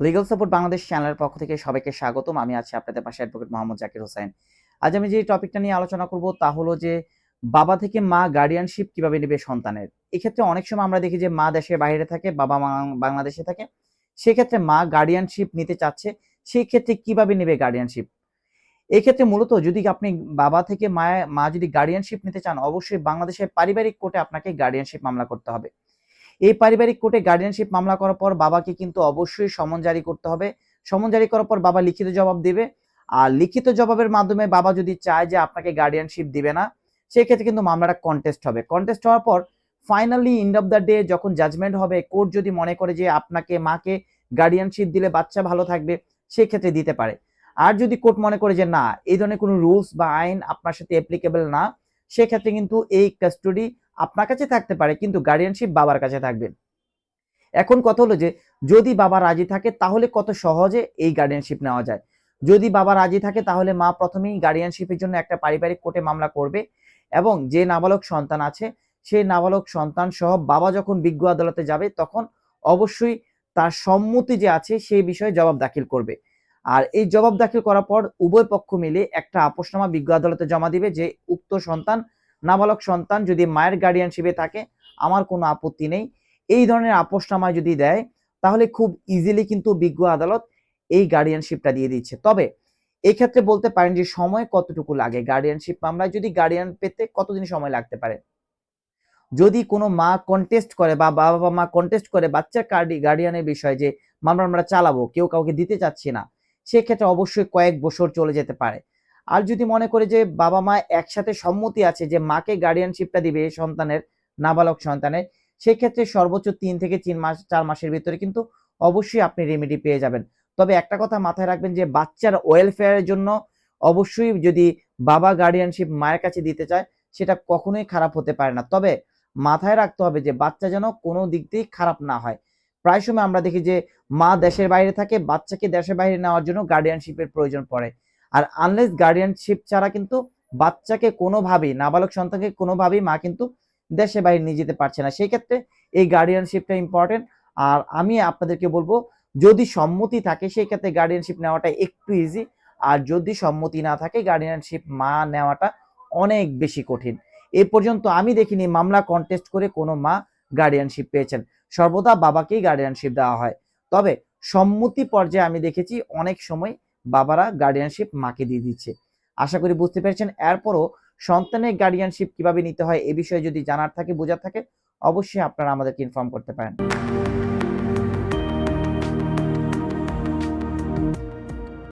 Legal support Bangladesh চ্যানেলের পক্ষ থেকে সবাইকে স্বাগতম। আমি আছি আপনাদের পাশে অ্যাডভোকেট মোহাম্মদ জাকির হোসেন। আজ আমি যে টপিকটা নিয়ে আলোচনা করব তা হলো যে, বাবা থেকে মা গার্ডিয়ানশিপ কীভাবে নেবে সন্তানের? এক্ষেত্রে অনেক সময় আমরা দেখি যে, মা দেশের বাইরে থাকে, বাবা বাংলাদেশে থাকে। সেক্ষেত্রে মা গার্ডিয়ানশিপ নিতে চাচ্ছে সেই ক্ষেত্রে কীভাবে নেবে গার্ডিয়ানশিপ এক্ষেত্রে মূলত যদি আপনি বাবা থেকে মা মা যদি গার্ডিয়ানশিপ নিতে চান, অবশ্যই বাংলাদেশের পারিবারিক কোর্টে আপনাকে গার্ডিয়ানশিপ মামলা করতে হবে। এই পারিবারিক কোর্টে গার্ডিয়ানশিপ মামলা করার পর বাবাকে কিন্তু অবশ্যই সমন জারি করতে হবে। সমন জারি করার পর বাবা লিখিত জবাব দেবে। আর লিখিত জবাবের মাধ্যমে বাবা যদি চায় যে আপনাকে গার্ডিয়ানশিপ দিবে না, সেক্ষেত্রে কিন্তু মামলাটা কন্টেস্ট হবে। কন্টেস্ট হওয়ার পর finally end of the day যখন জাজমেন্ট হবে কোর্ট যদি মনে করে যে আপনাকে, মাকে গার্ডিয়ানশিপ দিলে বাচ্চা ভালো থাকবে, সেক্ষেত্রে দিতে পারে। আর যদি কোর্ট মনে করে যে না, এই ধরনের কোনো রুলস বা আইন আপনার সাথে অ্যাপ্লিকেবল না, সেক্ষেত্রে কিন্তু এই কাস্টডি আপনার কাছে থাকতে পারে, কিন্তু গার্ডিয়ানশিপ বাবার কাছে থাকবে। এখন কথা হলো যে, যদি বাবা রাজি থাকে, তাহলে কত সহজে এই গার্ডিয়ানশিপ নেওয়া যায়? যদি বাবা রাজি থাকে, তাহলে মা প্রথমেই গার্ডিয়ানশিপের জন্য একটা পারিবারিক কোর্টে মামলা করবে এবং যে নাবালক সন্তান আছে, সেই নাবালক সন্তান সহ বাবা যখন বিজ্ঞ আদালতে যাবে, তখন অবশ্যই তার সম্মতি যে আছে, সেই বিষয়ে জবাব দাখিল করবে। আর এই জবাব দাখিল করার পর উভয় পক্ষ মিলে একটা আপোষনামা বিজ্ঞ আদালতে জমা দিবে যে, উক্ত সন্তান নাবালক সন্তান যদি মায়ের গার্ডিয়ানশিপে থাকে, আমার কোনো আপত্তি নেই। এই ধরনের আপোষনামায় যদি দেয়, তাহলে খুব ইজিলি কিন্তু বিজ্ঞ আদালত এই গার্ডিয়ানশিপটা দিয়ে দিচ্ছে। তবে এই ক্ষেত্রে বলতে পারেন যে সময় কতটুকু লাগে? গার্ডিয়ানশিপ মামলায় যদি গার্ডিয়ান পেতে কতদিন সময় লাগতে পারে? যদি কোনো মা কন্টেস্ট করে বা বাবা মা কন্টেস্ট করে বাচ্চার গার্ডিয়ানের বিষয়ে যে মামলা আমরা চালাবো, কেউ কাউকে দিতে চাচ্ছি না, সেক্ষেত্রে অবশ্যই কয়েক বছর চলে যেতে পারে। আর যদি মনে করে যে বাবা মা একসাথে সম্মতি আছে যে মাকে গার্ডিয়ানশিপটা দিবে সন্তানের, নাবালক সন্তানের, সেক্ষেত্রে সর্বোচ্চ তিন থেকে তিন মাস, চার মাসের ভিতরে কিন্তু অবশ্যই আপনি রেমেডি পেয়ে যাবেন। তবে একটা কথা মাথায় রাখবেন যে বাচ্চার ওয়েলফেয়ারের জন্য অবশ্যই যদি বাবা গার্ডিয়ানশিপ মায়ের কাছে দিতে চায়, সেটা কখনোই খারাপ হতে পারে না। তবে মাথায় রাখতে হবে যে বাচ্চা যেন কোনো দিক দিয়ে খারাপ না হয়। প্রায় সময় আমরা দেখি যে মা দেশের বাইরে থাকে, বাচ্চাকে দেশের বাইরে নেওয়ার জন্য গার্ডিয়ানশিপের প্রয়োজন পড়ে। আর আনলেস গার্ডিয়ানশিপ ছাড়া কিন্তু বাচ্চাকে কোনোভাবেই, নাবালক সন্তানকে কোনোভাবেই মা কিন্তু দেশে বাইরে নিয়ে যেতে পারছে না। সেই ক্ষেত্রে এই গার্ডিয়ানশিপটা ইম্পর্টেন্ট আর আমি আপনাদেরকে বলব, যদি সম্মতি থাকে, সেই ক্ষেত্রে গার্ডিয়ানশিপ নেওয়াটা একটু ইজি আর যদি সম্মতি না থাকে গার্ডিয়ানশিপ মা নেওয়াটা অনেক বেশি কঠিন। এ পর্যন্ত আমি দেখিনি মামলা কন্টেস্ট করে কোনো মা গার্ডিয়ানশিপ পেয়েছেন। সর্বদা বাবাকেই গার্ডিয়ানশিপ দেওয়া হয়। তবে সম্মতি পর্যায়ে আমি দেখেছি অনেক সময় বাবারা গার্ডিয়ানশিপ মাকে দিয়ে দিচ্ছে। আশা করি বুঝতে পেরেছেন। এরপরও সন্তানের গার্ডিয়ানশিপ কীভাবে নিতে হয় এ বিষয়ে যদি জানার থাকে, বোঝার থাকে, অবশ্যই আপনারা আমাদেরকে ইনফর্ম করতে পারেন।